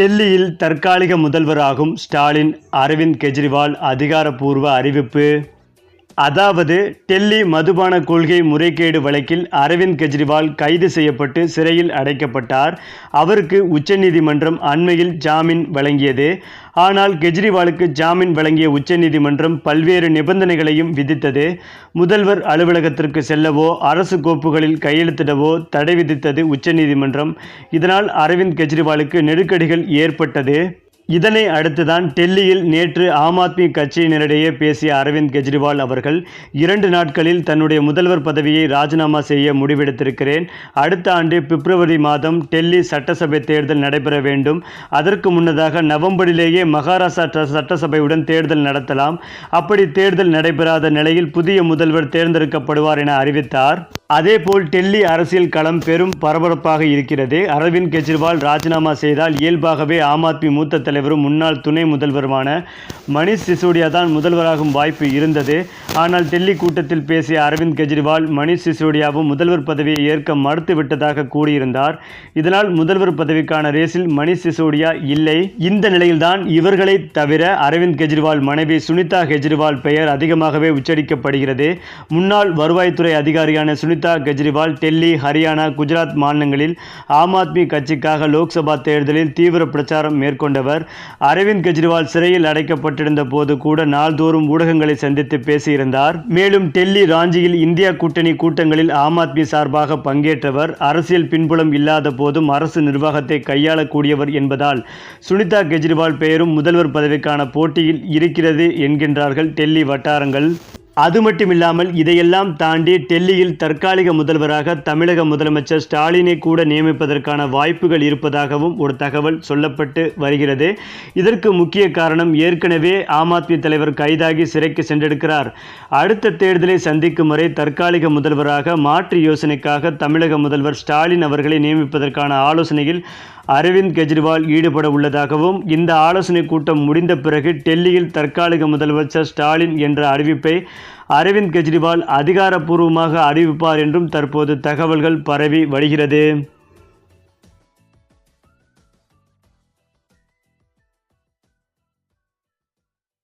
டெல்லியில் தற்காலிக முதல்வராகும் ஸ்டாலின் அரவிந்த் கெஜ்ரிவால் அதிகாரப்பூர்வ அறிவிப்பு. அதாவது டெல்லி மதுபான கொள்கை முறைகேடு வழக்கில் அரவிந்த் கெஜ்ரிவால் கைது செய்யப்பட்டு சிறையில் அடைக்கப்பட்டார். அவருக்கு உச்சநீதிமன்றம் அண்மையில் ஜாமீன் வழங்கியது. ஆனால் கெஜ்ரிவாலுக்கு ஜாமீன் வழங்கிய உச்சநீதிமன்றம் பல்வேறு நிபந்தனைகளையும் விதித்தது. முதல்வர் அலுவலகத்திற்கு செல்லவோ அரசு கோப்புகளில் கையெழுத்திடவோ தடை விதித்தது உச்சநீதிமன்றம். இதனால் அரவிந்த் கெஜ்ரிவாலுக்கு நெருக்கடிகள் ஏற்பட்டது. இதனை அடுத்துதான் டெல்லியில் நேற்று ஆம் ஆத்மி கட்சியினரிடையே பேசிய அரவிந்த் கெஜ்ரிவால் அவர்கள் இரண்டு நாட்களில் தன்னுடைய முதல்வர் பதவியை ராஜினாமா செய்ய முடிவெடுத்திருக்கிறேன். அடுத்த ஆண்டு பிப்ரவரி மாதம் டெல்லி சட்டசபை தேர்தல் நடைபெற வேண்டும். அதற்கு முன்னதாக நவம்பரிலேயே மகாராஷ்டிரா சட்டசபையுடன் தேர்தல் நடத்தலாம். அப்படி தேர்தல் நடைபெறாத நிலையில் புதிய முதல்வர் தேர்ந்தெடுக்கப்படுவார் என அறிவித்தார். அதேபோல் டெல்லி அரசியல் களம் பெரும் பரபரப்பாக இருக்கிறது. அரவிந்த் கெஜ்ரிவால் ராஜினாமா செய்தால் இயல்பாகவே ஆம் ஆத்மி மூத்த தலைவரும் முன்னாள் துணை முதல்வருமான மணிஷ் சிசோடியா தான் முதல்வராகும் வாய்ப்பு இருந்தது. ஆனால் டெல்லி கூட்டத்தில் பேசிய அரவிந்த் கெஜ்ரிவால் மணிஷ் சிசோடியாவும் முதல்வர் பதவியை ஏற்க மறுத்துவிட்டதாக கூறியிருந்தார். இதனால் முதல்வர் பதவிக்கான ரேஸில் மணிஷ் சிசோடியா இல்லை. இந்த நிலையில்தான் இவர்களை தவிர அரவிந்த் கெஜ்ரிவால் மனைவி சுனிதா கெஜ்ரிவால் பெயர் அதிகமாகவே உச்சரிக்கப்படுகிறது. முன்னாள் வருவாய்த்துறை அதிகாரியான சுனிதா கெஜ்ரிவால் டெல்லி ஹரியானா குஜராத் மாநிலங்களில் ஆம் ஆத்மி கட்சிக்காக லோக்சபா தேர்தலில் தீவிர பிரச்சாரம் மேற்கொண்டவர். அரவிந்த் கெஜ்ரிவால் சிறையில் அடைக்கப்பட்ட ஈடுபட்டிருந்த போது கூட நாள்தோறும் ஊடகங்களை சந்தித்து பேசியிருந்தார். மேலும் டெல்லி ராஞ்சியில் இந்தியா கூட்டணி கூட்டங்களில் ஆம் ஆத்மி சார்பாக பங்கேற்றவர் அரசியல் பின்புலம் இல்லாத போதும் அரசு நிர்வாகத்தை கையாளக்கூடியவர் என்பதால் சுனிதா கெஜ்ரிவால் பெயரும் முதல்வர் பதவிக்கான போட்டியில் இருக்கிறது என்கின்றார்கள் டெல்லி வட்டாரங்கள். அது மட்டுமில்லாமல் இதையெல்லாம் தாண்டி டெல்லியில் தற்காலிக முதல்வராக தமிழக முதலமைச்சர் ஸ்டாலினை கூட நியமிப்பதற்கான வாய்ப்புகள் இருப்பதாகவும் ஒரு தகவல் சொல்லப்பட்டு வருகிறது. இதற்கு முக்கிய காரணம் ஏற்கனவே ஆம் ஆத்மி தலைவர் கைதாகி சிறைக்கு சென்றிருக்கிறார் அடுத்த தேர்தலை சந்திக்கும் வரை தற்காலிக முதல்வராக மாற்று யோசனைக்காக தமிழக முதல்வர் ஸ்டாலின் அவர்களை நியமிப்பதற்கான ஆலோசனையில் அரவிந்த் கெஜ்ரிவால் ஈடுபட உள்ளதாகவும் இந்த ஆலோசனை கூட்டம் முடிந்த பிறகு டெல்லியில் தற்காலிக முதலமைச்சர் ஸ்டாலின் என்ற அறிவிப்பை அரவிந்த் கெஜ்ரிவால் அதிகாரப்பூர்வமாக அறிவிப்பார் என்றும் தற்போது தகவல்கள் பரவி வருகிறது.